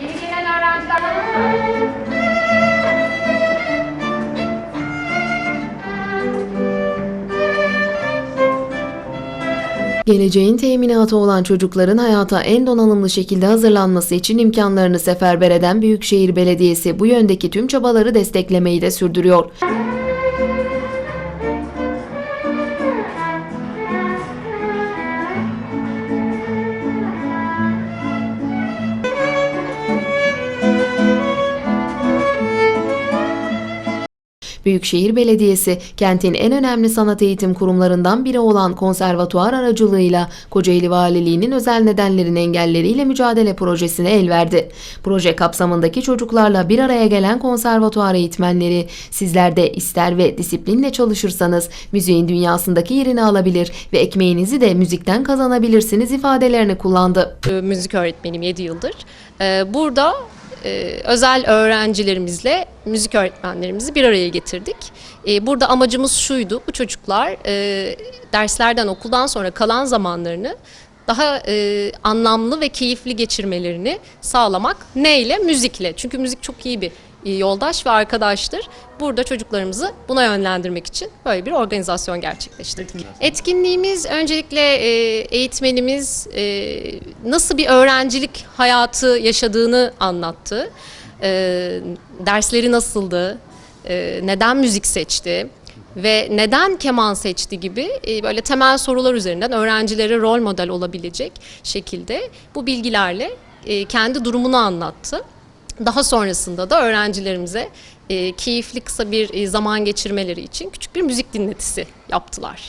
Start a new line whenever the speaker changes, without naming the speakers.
Yeni gelen öğrenciler
Geleceğin teminatı olan çocukların hayata en donanımlı şekilde hazırlanması için imkanlarını seferber eden Büyükşehir Belediyesi bu yöndeki tüm çabaları desteklemeyi de sürdürüyor. Büyükşehir Belediyesi, kentin en önemli sanat eğitim kurumlarından biri olan konservatuar aracılığıyla Kocaeli Valiliği'nin özel nedenlerin engelleriyle mücadele projesine el verdi. Proje kapsamındaki çocuklarla bir araya gelen konservatuar eğitmenleri, sizler de ister ve disiplinle çalışırsanız müziğin dünyasındaki yerini alabilir ve ekmeğinizi de müzikten kazanabilirsiniz ifadelerini kullandı.
e, müzik öğretmeniyim 7 yıldır. E, Burada e, özel öğrencilerimizle müzik öğretmenlerimizi bir araya getirdik. E, Burada amacımız şuydu, bu çocuklar e, derslerden, okuldan sonra kalan zamanlarını daha e, anlamlı ve keyifli geçirmelerini sağlamak neyle? Müzikle. Çünkü müzik çok iyi bir e, yoldaş ve arkadaştır. Burada çocuklarımızı buna yönlendirmek için böyle bir organizasyon gerçekleştirdik. Etkinliğimiz öncelikle e, eğitmenimiz e, nasıl bir öğrencilik hayatı yaşadığını anlattı. Dersleri nasıldı, neden müzik seçti ve neden keman seçti gibi e, böyle temel sorular üzerinden öğrencilere rol model olabilecek şekilde bu bilgilerle e, kendi durumunu anlattı. Daha sonrasında da öğrencilerimize e, keyifli kısa bir zaman geçirmeleri için küçük bir müzik dinletisi yaptılar.